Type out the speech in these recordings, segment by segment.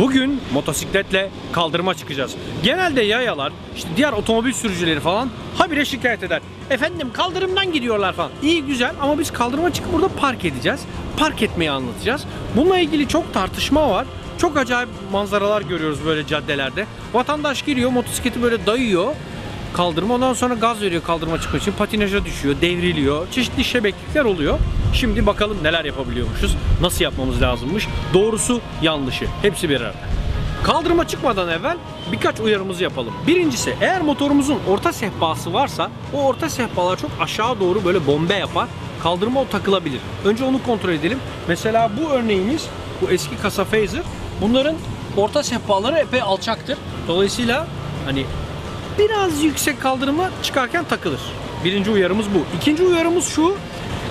Bugün motosikletle kaldırıma çıkacağız. Genelde yayalar, işte diğer otomobil sürücüleri falan habire şikayet eder. Efendim kaldırımdan gidiyorlar falan. İyi güzel ama biz kaldırıma çıkıp burada park edeceğiz. Park etmeyi anlatacağız. Bununla ilgili çok tartışma var. Çok acayip manzaralar görüyoruz böyle caddelerde. Vatandaş giriyor, motosikleti böyle dayıyor kaldırma. Ondan sonra gaz veriyor kaldırıma çıkmak için. Patinaja düşüyor, devriliyor. Çeşitli şebeklikler oluyor. Şimdi bakalım neler yapabiliyormuşuz. Nasıl yapmamız lazımmış. Doğrusu yanlışı. Hepsi bir arada. Kaldırıma çıkmadan evvel birkaç uyarımızı yapalım. Birincisi eğer motorumuzun orta sehpası varsa o orta sehpalar çok aşağı doğru böyle bombe yapar. Kaldırıma o takılabilir. Önce onu kontrol edelim. Mesela bu örneğimiz bu eski kasa Phaser. Bunların orta sehpaları epey alçaktır. Dolayısıyla hani biraz yüksek kaldırıma çıkarken takılır. Birinci uyarımız bu. İkinci uyarımız şu.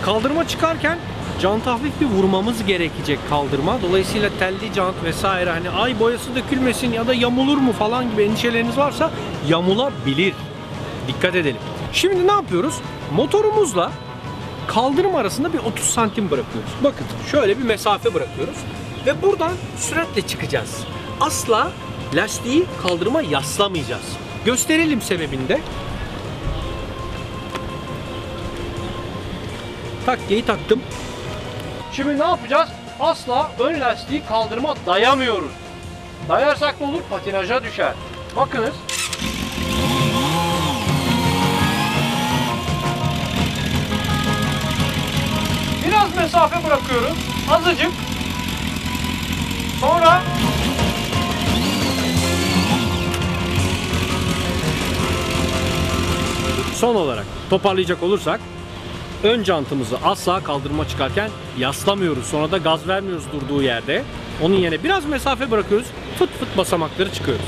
Kaldırıma çıkarken jant hafif bir vurmamız gerekecek kaldırma. Dolayısıyla telli jant vesaire hani ay boyası dökülmesin ya da yamulur mu falan gibi endişeleriniz varsa yamulabilir. Dikkat edelim. Şimdi ne yapıyoruz? Motorumuzla kaldırım arasında bir 30 santim bırakıyoruz. Bakın şöyle bir mesafe bırakıyoruz. Ve buradan süratle çıkacağız. Asla lastiği kaldırıma yaslamayacağız. Gösterelim sebebinde. Takkeyi taktım. Şimdi ne yapacağız? Asla ön lastiği kaldırıma dayamıyoruz. Dayarsak ne olur? Patinaja düşer. Bakınız. Biraz mesafe bırakıyoruz. Azıcık. Sonra Son olarak toparlayacak olursak ön jantımızı asla kaldırıma çıkarken yaslamıyoruz. Sonra da gaz vermiyoruz durduğu yerde. Onun yerine biraz mesafe bırakıyoruz. Fıt fıt basamakları çıkıyoruz.